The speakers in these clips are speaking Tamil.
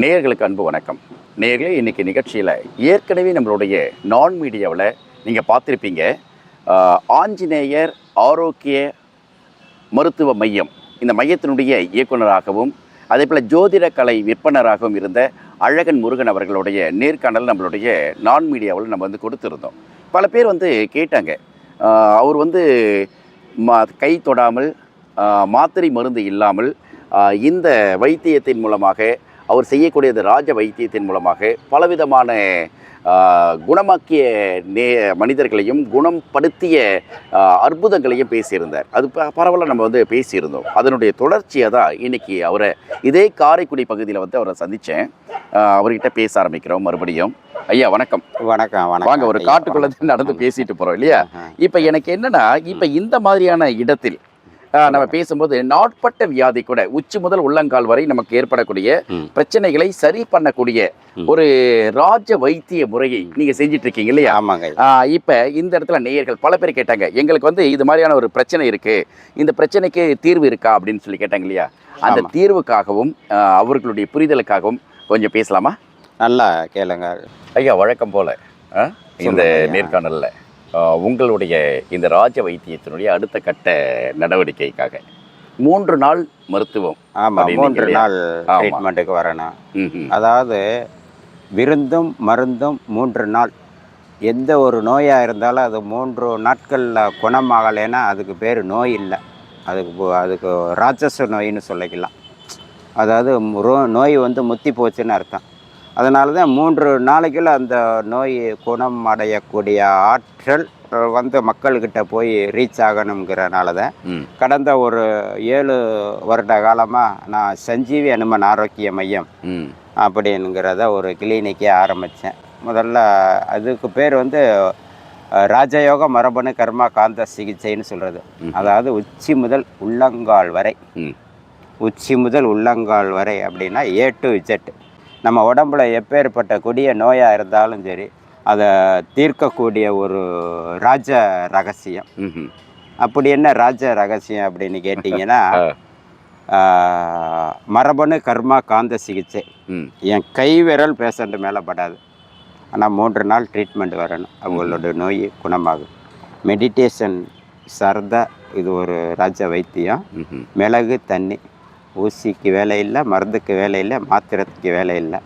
நேர்களுக்கு அன்பு வணக்கம். நேர்களே இன்றைக்கி நிகழ்ச்சியில் ஏற்கனவே நம்மளுடைய நான் மீடியாவில் நீங்கள் பார்த்துருப்பீங்க ஆஞ்சநேயர் ஆரோக்கிய மருத்துவ மையம். இந்த மையத்தினுடைய இயக்குனராகவும் அதே போல் ஜோதிட கலை விற்பனராகவும் இருந்த அழகன் முருகன் அவர்களுடைய நேர்காணல் நம்மளுடைய நான் மீடியாவில் நம்ம வந்து கொடுத்துருந்தோம். பல பேர் வந்து கேட்டாங்க. அவர் வந்து மா கை தொடாமல் மாத்திரை மருந்து இல்லாமல் இந்த வைத்தியத்தின் மூலமாக அவர் செய்யக்கூடியது ராஜ வைத்தியத்தின் மூலமாக பலவிதமான குணமாக்கிய நே மனிதர்களையும் குணப்படுத்திய ஆஹ், அற்புதங்களையும் பேசியிருந்தார். அது ப பரவாயில்ல நம்ம வந்து பேசியிருந்தோம். அதனுடைய தொடர்ச்சியாக தான் இன்னைக்கு அவரை இதே காரைக்குடி பகுதியில் வந்து அவரை சந்தித்தேன் அவர்கிட்ட பேச ஆரம்பிக்கிறோம் மறுபடியும். ஐயா வணக்கம். வணக்கம் வணக்கம். வாங்க ஒரு. காட்டுக்குள்ள நடந்து பேசிட்டு போறோம் இல்லையா. இப்போ எனக்கு என்னன்னா இப்போ இந்த மாதிரியான இடத்தில் நம்ம பேசும்போது நாட்பட்ட வியாதி கூட உச்சி முதல் உள்ளங்கால் வரை நமக்கு ஏற்படக்கூடிய. பிரச்சனைகளை சரி பண்ணக்கூடிய. ஒரு ராஜ வைத்திய முறையை நீங்க செஞ்சிட்டு இருக்கீங்க இல்லையா ஆமாங்க இப்ப இந்த இடத்துல நேயர்கள் பல பேர் கேட்டாங்க எங்களுக்கு வந்து இது மாதிரியான ஒரு பிரச்சனை இருக்கு இந்த பிரச்சனைக்கு தீர்வு இருக்கா அப்படின்னு சொல்லி கேட்டாங்க இல்லையா அந்த. தீர்வுக்காகவும் அவர்களுடைய புரிதலுக்காகவும் கொஞ்சம் பேசலாமா நல்லா கேளுங்க ஐயா வழக்கம் போல இந்த. நேர்காணல்ல உங்களுடைய இந்த ராஜ வைத்தியத்தினுடைய அடுத்த கட்ட நடவடிக்கைக்காக. மூன்று நாள் மருத்துவம். ஆமா அப்படின்னீங்க மூன்று? நாள். ட்ரீட்மெண்ட்டுக்கு வரணும். அதாவது விருந்தும் மருந்தும் மூன்று நாள். எந்த ஒரு நோயாக இருந்தாலும் அது மூன்று நாட்களில் குணமாகலைன்னா அதுக்கு பேர் நோய் இல்லை. அதுக்கு அதுக்கு ராட்சச நோயின்னு சொல்லிக்கலாம். அதாவது ரோ- நோய் வந்து முத்தி போச்சுன்னு அர்த்தம். அதனால தான் மூன்று நாளைக்குள்ள அந்த நோய் குணம் அடையக்கூடிய ஆற்றல் வந்து மக்கள்கிட்ட போய் ரீச் ஆகணுங்கிறனால தான். கடந்த ஒரு ஏழு வருட காலமாக நான் சஞ்சீவி அனுமன் ஆரோக்கிய மையம். அப்படிங்கிறத ஒரு கிளினிக்கே ஆரம்பித்தேன் முதல்ல அதுக்கு பேர் வந்து ராஜயோக மரபணு கர்மா காந்த சிகிச்சைன்னு சொல்கிறது. அதாவது உச்சி முதல் உள்ளங்கால் வரை. உச்சி முதல் உள்ளங்கால் வரை அப்படின்னா ஏ டு இஜெட் நம்ம உடம்புல எப்பேற்பட்ட கொடிய நோயாக இருந்தாலும் சரி அதை தீர்க்கக்கூடிய ஒரு ராஜ ரகசியம். அப்படி என்ன ராஜ ரகசியம் அப்படின்னு கேட்டிங்கன்னா மரபணு கர்மா காந்த சிகிச்சை. ம். என் கை விரல் பேஷண்ட் மேலே படாது. ஆனால் மூன்று நாள் ட்ரீட்மெண்ட் வரணும். அவங்களோட நோய் குணமாகும். மெடிடேஷன் சார்ந்த இது ஒரு ராஜ வைத்தியம். மிளகு தண்ணி ஊசிக்கு வேலை இல்லை மருந்துக்கு வேலை இல்லை மாத்திரத்துக்கு வேலை இல்லை.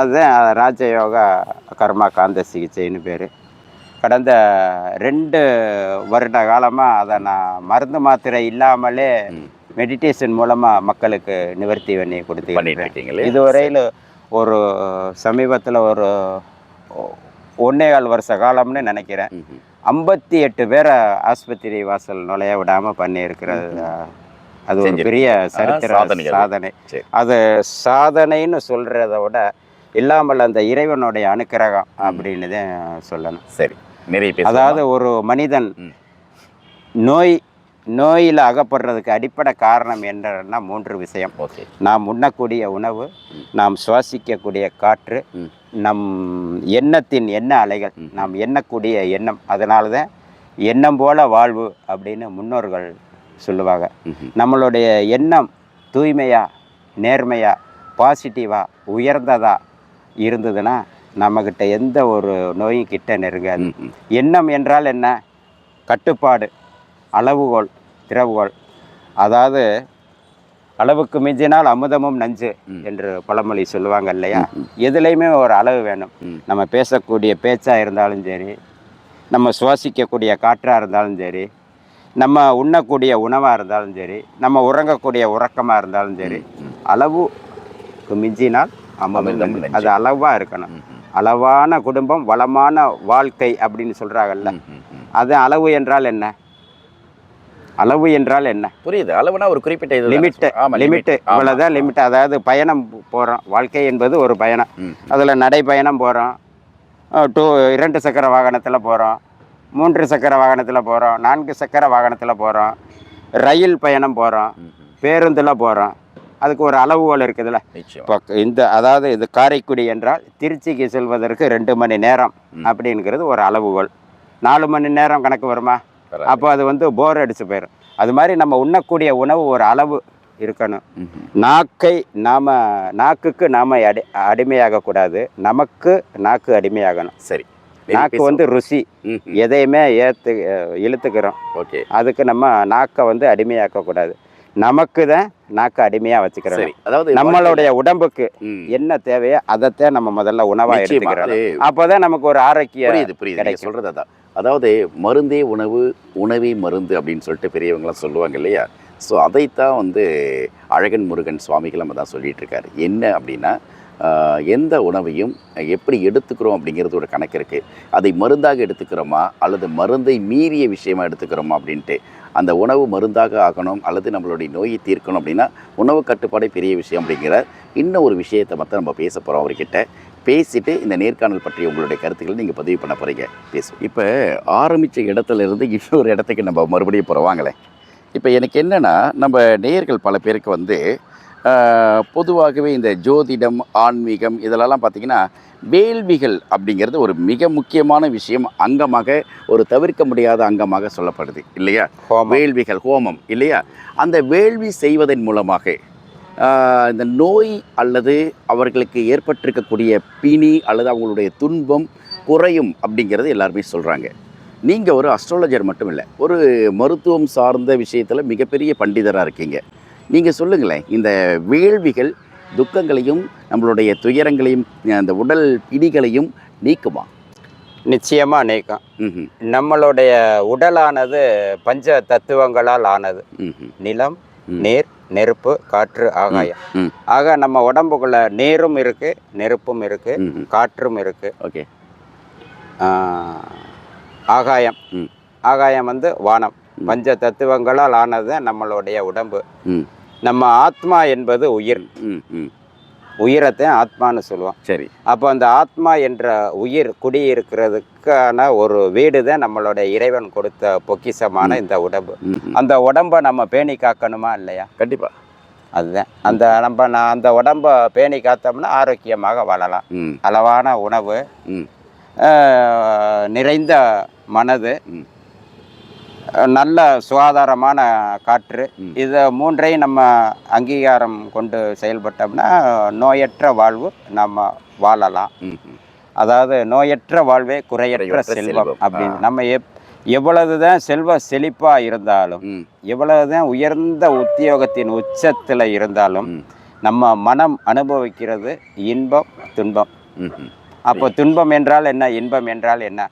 அதுதான் ராஜயோகா கர்மா காந்த சிகிச்சைன்னு பேர். கடந்த ரெண்டு வருட காலமாக அதை நான் மருந்து மாத்திரை இல்லாமலே. மெடிடேஷன் மூலமாக மக்களுக்கு நிவர்த்தி பண்ணி கொடுத்து? இதுவரையில் ஒரு சமீபத்தில் ஒரு ஒன்னே கால் வருஷ காலம்னு நினைக்கிறேன். ஐம்பத்தி எட்டு பேரை ஆஸ்பத்திரி வாசல் நுழைய விடாமல் பண்ணியிருக்கிறது அது ஒரு. பெரிய சரித்திர சாதனை அது. சாதனை சரி. அது சாதனைன்னு சொல்கிறத விட இல்லாமல் அந்த இறைவனுடைய அனுக்கிரகம் அப்படின்னு தான் சொல்லணும் சரி நிறைய அதாவது ஒரு மனிதன். நோய் நோயில் அகப்படுறதுக்கு அடிப்படை காரணம் என்னன்னா மூன்று விஷயம் நாம் உண்ணக்கூடிய உணவு. நாம் சுவாசிக்கக்கூடிய காற்று. நம் எண்ணத்தின் எண்ண அலைகள். நாம் எண்ணக்கூடிய எண்ணம் அதனால தான் எண்ணம் போல வாழ்வு அப்படின்னு முன்னோர்கள் சொல்லுவாங்க. நம்மளுடைய எண்ணம் தூய்மையா நேர்மையா பாசிட்டிவா உயர்ந்ததா இருந்ததுன்னா நம்மக்கிட்ட எந்த ஒரு நோயும் கிட்ட நெருங்காது. எண்ணம் என்றால் என்ன கட்டுப்பாடு அளவுகோல் திறவுகோல் அதாவது அளவுக்கு மிஞ்சினால் அமுதமும் நஞ்சு. என்று பழமொழி சொல்லுவாங்க இல்லையா. எதுலேயுமே ஒரு அளவு வேணும். நம்ம பேசக்கூடிய பேச்சாக இருந்தாலும் சரி நம்ம சுவாசிக்கக்கூடிய காற்றாக இருந்தாலும் சரி நம்ம உண்ணக்கூடிய உணவாக இருந்தாலும் சரி நம்ம உறங்கக்கூடிய உறக்கமாக இருந்தாலும் சரி. அளவுக்கு மிஞ்சினால் அமிர்தம். அது அளவாக இருக்கணும். அளவான குடும்பம் வளமான வாழ்க்கை அப்படின்னு சொல்கிறாங்கல்ல. அது அளவு என்றால் என்ன? அளவு என்றால் என்ன? புரியுது. அளவுனா ஒரு குறிப்பிட்ட இது லிமிட்டு லிமிட்டு. இவ்வளோதான் லிமிட் அதாவது பயணம் போகிறோம் வாழ்க்கை என்பது ஒரு பயணம். அதில் நடைப்பயணம் போகிறோம் டூ இரண்டு சக்கர வாகனத்தில் போகிறோம் மூன்று சக்கர வாகனத்தில் போகிறோம் நான்கு சக்கர வாகனத்தில் போகிறோம் ரயில் பயணம் போகிறோம். பேருந்தில் போகிறோம் அதுக்கு ஒரு அளவுகோல் இருக்குதுல்ல? இப்போ இந்த அதாவது இது காரைக்குடி என்றால் திருச்சிக்கு செல்வதற்கு ரெண்டு மணி நேரம். அப்படிங்கிறது ஒரு அளவுகோல். நாலு மணி நேரம் கணக்கு வருமா. அப்போ அது வந்து போர் அடிச்சு போயிடும் அது மாதிரி நம்ம உண்ணக்கூடிய உணவு ஒரு அளவு இருக்கணும். நாக்கை நாம் நாக்குக்கு நாம் அடி அடிமையாகக்கூடாது. நமக்கு நாக்கு அடிமையாகணும். சரி. நாக்கு வந்து ருசி. எதையுமே ஏற்று இழுத்துக்கிறோம். ஓகே. அதுக்கு நம்ம நாக்கை வந்து அடிமையாக்கக்கூடாது. நமக்கு தான் நாக்கை அடிமையாக வச்சுக்கிறோம். அதாவது நம்மளுடைய உடம்புக்கு. என்ன தேவையோ அதைத்தான் நம்ம முதல்ல உணவாக. எடுத்துக்கிறோம். அது அப்போதான் நமக்கு ஒரு ஆரோக்கிய புரியுது புரியுது. சொல்றது அதான். அதாவது மருந்தே உணவு உணவே மருந்து அப்படின்னு சொல்லிட்டு பெரியவங்களாம் சொல்லுவாங்க இல்லையா? ஸோ அதைத்தான் வந்து அழகன் முருகன் சுவாமிகள் நம்ம தான் சொல்லிட்டு இருக்காரு. என்ன அப்படின்னா எந்த உணவையும் எப்படி எடுத்துக்கிறோம் அப்படிங்கிறது ஒரு கணக்கு இருக்குது அதை மருந்தாக எடுத்துக்கிறோமா? அல்லது மருந்தை மீறிய விஷயமாக எடுத்துக்கிறோமா அப்படின்ட்டு. அந்த உணவு மருந்தாக ஆகணும் அல்லது நம்மளுடைய நோயை தீர்க்கணும் அப்படின்னா உணவு கட்டுப்பாடே பெரிய விஷயம் அப்படிங்கிற இன்னும் ஒரு விஷயத்தை மட்டும் நம்ம பேச போகிறோம் அவர்கிட்ட. பேசிட்டு இந்த நேர்காணல் பற்றி உங்களுடைய கருத்துக்களை நீங்கள் பதிவு பண்ண போகிறீங்க பேசுவோம். இப்போ ஆரம்பித்த இடத்துல இருந்து இன்னொரு இடத்துக்கு நம்ம மறுபடியும் போகிறோம் வாங்களேன். இப்போ எனக்கு என்னென்னா நம்ம நேயர்கள் பல பேருக்கு வந்து பொதுவாகவே இந்த ஜோதிடம் ஆன்மீகம் இதிலெல்லாம் பார்த்தீங்கன்னா வேள்விகள் அப்படிங்கிறது ஒரு மிக முக்கியமான விஷயம். அங்கமாக ஒரு தவிர்க்க முடியாத அங்கமாக சொல்லப்படுது இல்லையா? வேள்விகள் ஹோமம் இல்லையா? அந்த வேள்வி செய்வதன் மூலமாக இந்த நோய் அல்லது அவர்களுக்கு ஏற்பட்டிருக்கக்கூடிய பிணி அல்லது அவங்களுடைய துன்பம் குறையும் அப்படிங்கிறது எல்லாருமே சொல்கிறாங்க நீங்கள் ஒரு அஸ்ட்ராலஜர் மட்டும் இல்லை ஒரு மருத்துவம் சார்ந்த விஷயத்தில் மிகப்பெரிய பண்டிதராக இருக்கீங்க. நீங்கள் சொல்லுங்களேன் இந்த வேள்விகள் துக்கங்களையும் நம்மளுடைய துயரங்களையும் அந்த உடல் பிடிகளையும் நீக்குமா நிச்சயமா நீக்கம். நம்மளுடைய உடலானது பஞ்ச தத்துவங்களால் ஆனது. நிலம். நீர் நெருப்பு காற்று ஆகாயம். ஆக நம்ம உடம்புக்குள்ள நீரும் இருக்கு நெருப்பும் இருக்கு. காற்றும் இருக்கு ஓகே ஆகாயம். ஆகாயம் வந்து வானம். பஞ்ச தத்துவங்களால் ஆனது நம்மளுடைய உடம்பு. நம்ம ஆத்மா என்பது உயிர். உயிரத்தை ஆத்மான்னு சொல்லுவோம். சரி. அப்போ அந்த ஆத்மா என்ற உயிர் குடியிருக்கிறதுக்கான ஒரு வீடு தான் நம்மளுடைய இறைவன் கொடுத்த பொக்கிஷமான இந்த உடம்பு. அந்த உடம்பை நம்ம பேணி காக்கணுமா இல்லையா? கண்டிப்பா. அதுதான். அந்த நம்ம நான் அந்த உடம்பை பேணி காத்தோம்னா ஆரோக்கியமாக வாழலாம். அளவான உணவு நிறைந்த மனது நல்ல சுகாதாரமான காற்று. இதை மூன்றையும் நம்ம அங்கீகாரம் கொண்டு செயல்பட்டோம்னா நோயற்ற வாழ்வு நம்ம வாழலாம். அதாவது நோயற்ற வாழ்வே குறையற்ற செல்வம். அப்படின்னு. நம்ம எப் எவ்வளவு தான் செல்வ செழிப்பாக இருந்தாலும் ம் எவ்வளவு தான் உயர்ந்த உத்தியோகத்தின் உச்சத்தில் இருந்தாலும். நம்ம மனம் அனுபவிக்கிறது இன்பம் துன்பம். அப்போ துன்பம் என்றால் என்ன இன்பம் என்றால் என்ன.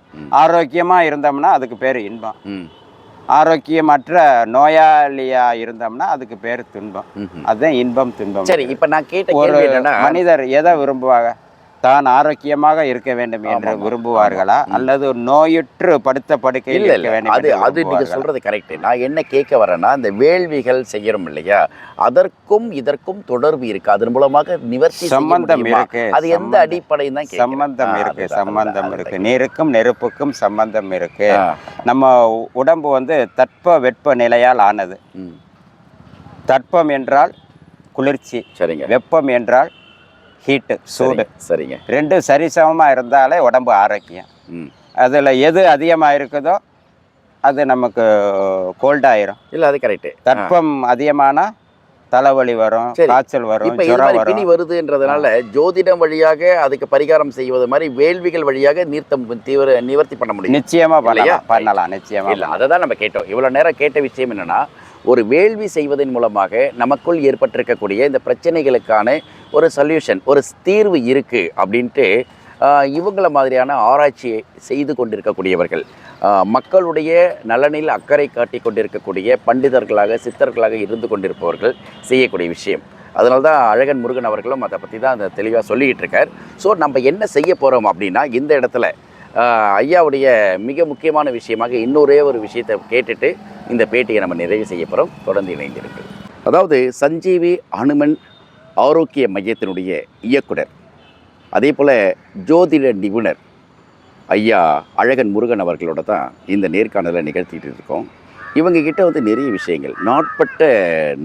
ஆரோக்கியமாக இருந்தோம்னா அதுக்கு பேர் இன்பம் ஆரோக்கியமற்ற நோயாளியாக இருந்தோம்னா அதுக்கு பேர் துன்பம். அதுதான் இன்பம் துன்பம். சரி இப்ப நான் கேட்ட ஒரு மனிதர் எதை விரும்புவாங்க? தான் ஆரோக்கியமாக இருக்க வேண்டும் என்று விரும்புவார்களா. அல்லது நோயுற்று படுத்த படுக்கையில் இருக்க வேண்டும் அது அது நீங்க விரும்புவார்களா? சொல்றது கரெக்ட் நான் என்ன கேட்க வரேன்னா இந்த வேள்விகள் செய்யறோம் இல்லையா? அதற்கும் இதற்கும் தொடர்பு இருக்கு. அதன் மூலமாக நிவர்த்தி சம்பந்தம்? இருக்கு. அது எந்த. அடிப்படையும் தான். சம்பந்தம் இருக்கு. சம்பந்தம் இருக்கு. நீருக்கும் நெருப்புக்கும் சம்பந்தம் இருக்கு. நம்ம உடம்பு வந்து தட்ப வெப்ப நிலையால் ஆனது. ம், தட்பம் என்றால் குளிர்ச்சி சரிங்க. வெப்பம் என்றால் ஹீட்டு சூடு. சரிங்க, ரெண்டும் சரிசமமாக இருந்தாலே உடம்பு ஆரோக்கியம். ம். அதில் எது அதிகமாக இருக்குதோ அது நமக்கு கோல்டாயிரும் இல்ல அது கரெக்ட் தட்பம் அதிகமானா தலைவலி வரும். காய்ச்சல் வரும் இப்ப பிணி வருதுன்றதுனால ஜோதிடம் வழியாக அதுக்கு பரிகாரம் செய்வது மாதிரி வேள்விகள் வழியாக நீர்த்தம் தீவிர நிவர்த்தி பண்ண முடியும். நிச்சயமா? பண்ணலாம் பண்ணலாம் நிச்சயமா இல்ல அதை தான் நம்ம கேட்டோம். இவ்வளவு நேரம் கேட்ட விஷயம் என்னன்னா ஒரு வேள்வி செய்வதன் மூலமாக நமக்குள் ஏற்பட்டிருக்கக்கூடிய இந்த பிரச்சனைகளுக்கான ஒரு சொல்யூஷன் ஒரு தீர்வு இருக்கு அப்படின்ட்டு இவங்கள மாதிரியான ஆராய்ச்சியை செய்து கொண்டிருக்கக்கூடியவர்கள் மக்களுடைய நலனில் அக்கறை காட்டி கொண்டிருக்கக்கூடிய பண்டிதர்களாக சித்தர்களாக இருந்து கொண்டிருப்பவர்கள் செய்யக்கூடிய விஷயம். அதனால தான் அழகன் முருகன் அவர்களும் அதை பற்றி தான் அந்த தெளிவாக சொல்லிக்கிட்டு இருக்கார். ஸோ நம்ம என்ன செய்ய போகிறோம் அப்படின்னா இந்த இடத்துல ஐயாவுடைய மிக முக்கியமான விஷயமாக இன்னொரே ஒரு விஷயத்தை கேட்டுட்டு இந்த பேட்டியை நம்ம நிறைவு செய்ய போகிறோம் தொடர்ந்து இணைந்திருக்கு அதாவது சஞ்சீவி அனுமன் ஆரோக்கிய மையத்தினுடைய இயக்குனர். அதே போல் ஜோதிட நிபுணர் ஐயா அழகன் முருகன் அவர்களோட தான் இந்த நேர்காணலை நிகழ்த்திட்டு இருக்கோம். இவங்க கிட்ட வந்து நிறைய விஷயங்கள். நாட்பட்ட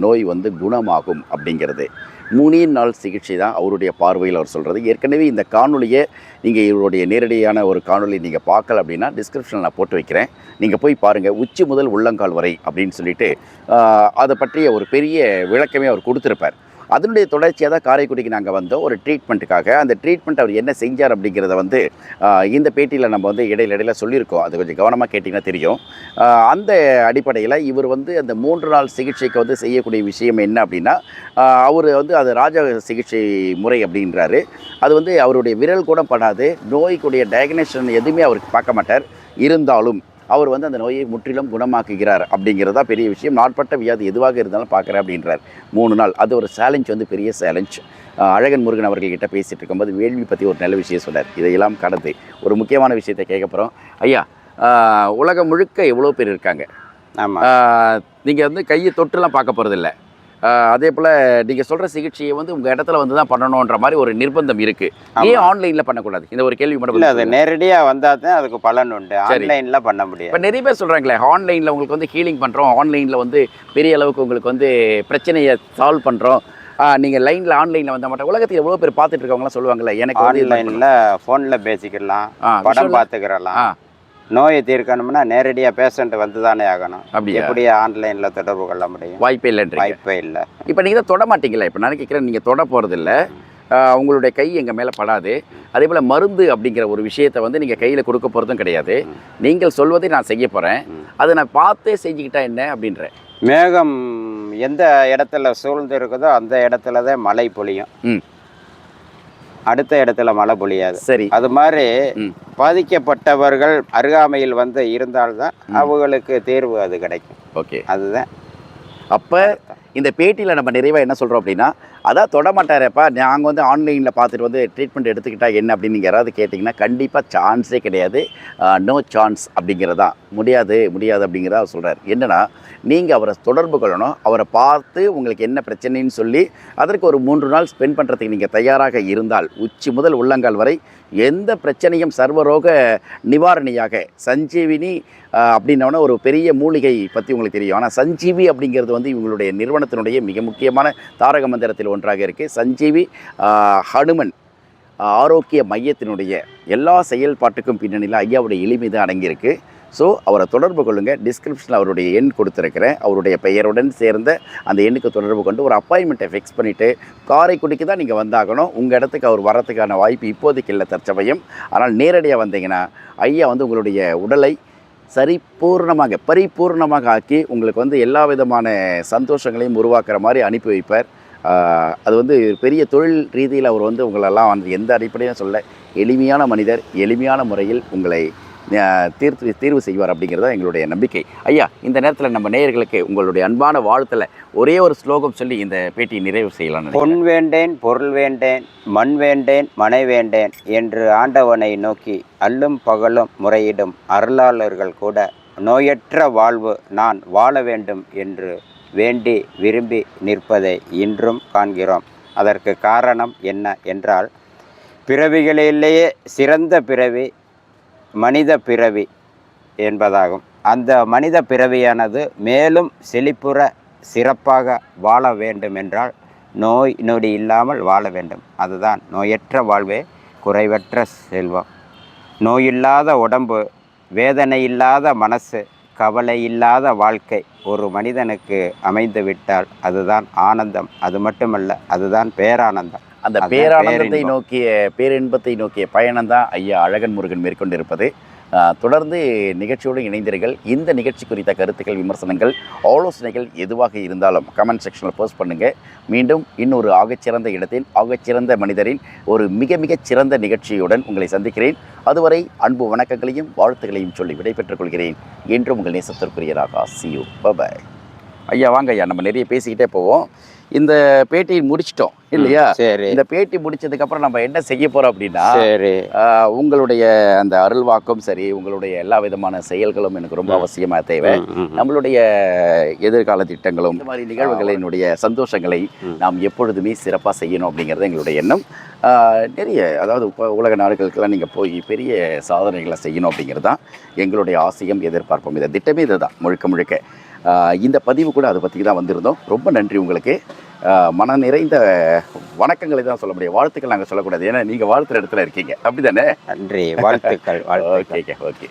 நோய் வந்து குணமாகும் அப்படிங்கிறது. மூணே நாள் சிகிச்சை தான் அவருடைய பார்வையில் அவர் சொல்கிறது ஏற்கனவே இந்த காணொலியை நீங்கள் இவருடைய நேரடியான ஒரு காணொலி நீங்கள் பார்க்கல அப்படின்னா டிஸ்கிரிப்ஷனில் நான் போட்டு வைக்கிறேன். நீங்கள் போய் பாருங்கள் உச்சி முதல் உள்ளங்கால் வரை அப்படின்னு சொல்லிட்டு அதை பற்றிய ஒரு பெரிய விளக்கமே அவர் கொடுத்துருப்பார். அதனுடைய தொடர்ச்சியாக தான் காரைக்குடிக்கு நாங்கள் வந்தோம். ஒரு ட்ரீட்மெண்ட்டுக்காக அந்த ட்ரீட்மெண்ட் அவர் என்ன செஞ்சார் அப்படிங்கிறத வந்து இந்த பேட்டியில் நம்ம வந்து இடையில இடையில சொல்லியிருக்கோம். அது கொஞ்சம் கவனமாக கேட்டிங்கன்னா தெரியும். அந்த அடிப்படையில் இவர் வந்து அந்த மூன்று நாள் சிகிச்சைக்கு வந்து செய்யக்கூடிய விஷயம் என்ன அப்படின்னா அவர் வந்து அது ராஜ சிகிச்சை முறை அப்படின்றாரு. அது வந்து அவருடைய விரல் கூட படாது. நோய்க்குடைய டயக்னேஷன் எதுவுமே அவருக்கு பார்க்க மாட்டார். இருந்தாலும் அவர் வந்து அந்த நோயை முற்றிலும் குணமாக்குகிறார் அப்படிங்கிறதா பெரிய விஷயம். நாட்பட்ட வியாதி எதுவாக இருந்தாலும் பார்க்குறேன் அப்படின்றார். மூணு நாள். அது ஒரு சேலஞ்ச் வந்து பெரிய சேலஞ்ச் அழகன் முருகன் அவர்கள்கிட்ட பேசிட்டு இருக்கும்போது வேள்வி பற்றி ஒரு நல்ல விஷயம் சொன்னார். இதையெல்லாம் கடந்து ஒரு முக்கியமான விஷயத்தை கேட்க போகிறோம் ஐயா உலகம் முழுக்க எவ்வளோ பேர் இருக்காங்க? ஆமாம் நீங்கள் வந்து கையை தொட்டுலாம் பார்க்க போகிறதில்ல அதே போல் நீங்கள் சொல்கிற சிகிச்சையை வந்து உங்கள் இடத்துல வந்து தான் பண்ணணுன்ற மாதிரி ஒரு நிர்பந்தம் இருக்குது ஏன் ஆன்லைனில் பண்ணக்கூடாது? இந்த ஒரு கேள்வி மட்டும் இல்லை அது. நேரடியாக வந்தால் தான் அதுக்கு பலன் உண்டு. ஆன்லைனில் பண்ண முடியாது. இப்போ நிறைய பேர் சொல்கிறாங்களே ஆன்லைனில் உங்களுக்கு வந்து ஹீலிங் பண்ணுறோம் ஆன்லைனில் வந்து பெரிய அளவுக்கு உங்களுக்கு வந்து பிரச்சனையை சால்வ் பண்ணுறோம் நீங்கள் லைனில் ஆன்லைனில் வந்த மாட்டோம் உலகத்தில் எவ்வளோ பேர் பார்த்துட்டு இருக்கவங்களாம் சொல்லுவாங்கல்ல எனக்கு ஆன்லைனில் ஃபோனில் பேசிக்கலாம் ஆ, படம் பார்த்துக்கிறலாம். நோயை தீர்க்கணும்னா நேரடியாக பேஷண்ட் வந்து தானே ஆகணும். அப்படியா? எப்படி ஆன்லைனில் தொடர்பு கொள்ள முடியும்? வாய்ப்பே இல்லைன்றீங்க வாய்ப்பே இல்லை. இப்போ நீங்கள் தான் தொட மாட்டீங்களா? இப்போ நான் கேட்குறேன் நீங்கள் தொட போகிறதில்ல உங்களுடைய கை எங்கள் மேலே படாது. அதே போல் மருந்து அப்படிங்கிற ஒரு விஷயத்தை வந்து நீங்கள் கையில் கொடுக்க போகிறதும் கிடையாது. நீங்கள் சொல்வதை நான் செய்ய போகிறேன். அதை நான் பார்த்தே செஞ்சுக்கிட்டா என்ன அப்படின்றேன். மேகம் எந்த இடத்துல சூழ்ந்து இருக்குதோ அந்த இடத்துல தான் மழை பொழியும். ம். அடுத்த இடத்துல மழை பொழியாது. சரி. அது மாதிரி. பாதிக்கப்பட்டவர்கள் அருகாமையில் வந்து இருந்தால்தான் அவங்களுக்கு தீர்வு அது கிடைக்கும். ஓகே. அதுதான். அப்போ இந்த பேட்டியில் நம்ம நிறைவாக என்ன சொல்கிறோம் அப்படின்னா அதான் தொடமாட்டாரப்பா நாங்கள் வந்து ஆன்லைனில் பார்த்துட்டு வந்து ட்ரீட்மெண்ட் எடுத்துக்கிட்டா என்ன? அப்படின்னு நீங்கள் யாராவது கேட்டிங்கன்னா கண்டிப்பாக சான்ஸே கிடையாது. நோ சான்ஸ் அப்படிங்கிறதா முடியாது முடியாது அப்படிங்கிறத அவர் சொல்கிறார் என்னன்னா நீங்கள் அவரை தொடர்பு கொள்ளணும். அவரை பார்த்து உங்களுக்கு என்ன பிரச்சனைன்னு சொல்லி அதற்கு ஒரு மூன்று நாள் ஸ்பெண்ட் பண்ணுறதுக்கு நீங்கள் தயாராக இருந்தால் உச்சி முதல் உள்ளங்கால் வரை எந்த பிரச்சனையும் சர்வரோக நிவாரணியாக சஞ்சீவினி அப்படின்னோன்னா ஒரு பெரிய மூலிகை பற்றி உங்களுக்கு தெரியும். ஆனால் சஞ்சீவி அப்படிங்கிறது வந்து இவங்களுடைய நிறுவனத்தினுடைய மிக முக்கியமான தாரக மந்திரத்தில் ஒன்றாக இருக்குது சஞ்சீவி ஹனுமன் ஆரோக்கிய மையத்தினுடைய எல்லா செயல்பாட்டுக்கும் பின்னணியில் ஐயாவுடைய எளிமை தான் அடங்கியிருக்கு. ஸோ அவரை தொடர்பு கொள்ளுங்கள் டிஸ்கிரிப்ஷனில் அவருடைய எண் கொடுத்துருக்கிறேன். அவருடைய பெயருடன் சேர்ந்த அந்த எண்ணுக்கு தொடர்பு கொண்டு ஒரு அப்பாயின்மெண்ட்டை ஃபிக்ஸ் பண்ணிவிட்டு காரைக்குடிக்கு தான் நீங்கள் வந்தாகணும். உங்கள் இடத்துக்கு அவர் வரத்துக்கான வாய்ப்பு இப்போதைக்கு இல்லை தற்சமயம். ஆனால் நேரடியாக வந்தீங்கன்னா ஐயா வந்து உங்களுடைய உடலை சரிபூர்ணமாக பரிபூர்ணமாக ஆக்கி உங்களுக்கு வந்து எல்லா விதமான சந்தோஷங்களையும் உருவாக்குற மாதிரி அனுப்பி வைப்பார். அது வந்து பெரிய தொழில் ரீதியில் அவர் வந்து உங்களெல்லாம் வந்து எந்த அடிப்படையும் சொல்ல எளிமையான மனிதர் எளிமையான முறையில் உங்களை தீர்த்து தீர்வு செய்வார் அப்படிங்கிறது தான் எங்களுடைய நம்பிக்கை. ஐயா இந்த நேரத்தில் நம்ம நேயர்களுக்கு உங்களுடைய அன்பான வாழ்த்தில் ஒரே ஒரு ஸ்லோகம் சொல்லி இந்த பேட்டியை நிறைவு செய்யலாம் பொன் வேண்டேன் பொருள் வேண்டேன் மண் வேண்டேன் மனை வேண்டேன் என்று ஆண்டவனை நோக்கி அல்லும் பகலும் முறையிடும் அருளாளர்கள் கூட நோயற்ற வாழ்வு நான் வாழ வேண்டும் என்று வேண்டி விரும்பி நிற்பதை இன்றும் காண்கிறோம். அதற்கு காரணம் என்ன என்றால் பிறவிகளிலேயே சிறந்த பிறவி மனித பிறவி என்பதாகும். அந்த மனித பிறவியானது மேலும் செழிப்புற சிறப்பாக வாழ வேண்டும் என்றால் நோய் நொடி இல்லாமல் வாழ வேண்டும். அதுதான் நோயற்ற வாழ்வே குறைவற்ற செல்வம். நோயில்லாத உடம்பு வேதனை இல்லாத மனசு கவலை இல்லாத வாழ்க்கை ஒரு மனிதனுக்கு அமைந்து விட்டால் அதுதான் ஆனந்தம். அது மட்டுமல்ல அதுதான் பேரானந்தம். அந்த பேரானந்தத்தை. நோக்கிய பேரின்பத்தை நோக்கிய பயணம் தான் ஐயா அழகன் முருகன் மேற்கொண்டிருப்பது. தொடர்ந்து நிகழ்ச்சியோடு இணைந்தீர்கள் இந்த நிகழ்ச்சி குறித்த கருத்துக்கள் விமர்சனங்கள் ஆலோசனைகள் எதுவாக இருந்தாலும் கமெண்ட் செக்ஷனில் போஸ்ட் பண்ணுங்கள் மீண்டும் இன்னொரு ஆகச்சிறந்த இடத்தில் ஆகச்சிறந்த மனிதரின் ஒரு மிக மிகச் சிறந்த நிகழ்ச்சியுடன் உங்களை சந்திக்கிறேன். அதுவரை அன்பு வணக்கங்களையும் வாழ்த்துக்களையும் சொல்லி விடைபெற்றுக் கொள்கிறேன். என்றும் உங்கள் நேசத்திற்குரியராக சியூ பபாய் ஐயா வாங்க ஐயா. நம்ம நிறைய பேசிக்கிட்டே போவோம். இந்த பேட்டியை முடிச்சிட்டோம் இல்லையா? சரி. இந்த பேட்டி முடிச்சதுக்கு அப்புறம் நம்ம என்ன செய்ய போறோம் அப்படின்னா சரி. உங்களுடைய அந்த அருள்வாக்கும் சரி உங்களுடைய எல்லா விதமான செயல்களும் எனக்கு ரொம்ப. அவசியமா தேவை. நம்மளுடைய எதிர்கால திட்டங்களும் இந்த மாதிரி நிகழ்வுகளினுடைய சந்தோஷங்களை. நாம் எப்பொழுதுமே சிறப்பாக செய்யணும் அப்படிங்கிறது எங்களுடைய எண்ணம். நிறைய அதாவது உலக நாடுகளுக்கெல்லாம் நீங்கள் போய் பெரிய சாதனைகளை செய்யணும் அப்படிங்கிறது தான் எங்களுடைய ஆசையும் எதிர்பார்ப்பும். இந்த திட்டமே இதுதான் முழுக்க முழுக்க. இந்த பதிவு கூட அதை பற்றி தான் வந்திருந்தோம். ரொம்ப நன்றி உங்களுக்கு. மன நிறைந்த வணக்கங்களை தான் சொல்ல முடியும். வாழ்த்துக்கள் நாங்கள் சொல்லக்கூடாது. ஏன்னா நீங்கள் வாழ்த்துற இடத்துல இருக்கீங்க. அப்படி தானே நன்றி. வாழ்த்துக்கள் ஓகே ஓகே.